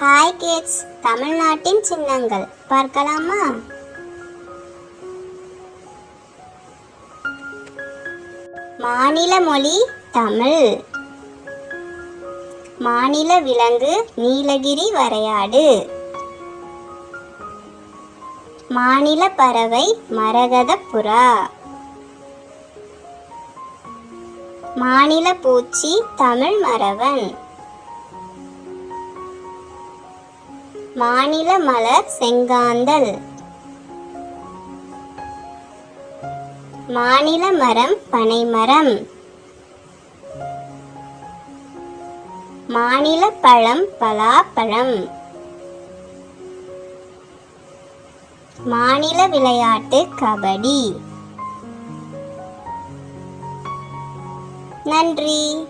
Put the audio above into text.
Hi kids தமிழ்நாட்டின் சின்னங்கள். பார்க்கலாமா? மாநில மொழி தமிழ். மாநில விலங்கு நீலகிரி வரையாடு. மாநில பறவை மரகத புறா மாநில பூச்சி தமிழ் மரவன். மாநில மலர் செங்காந்தல். மாநில மரம் பனைமரம். மாநில பழம் பலாப்பழம். மாநில விளையாட்டு கபடி. நன்றி.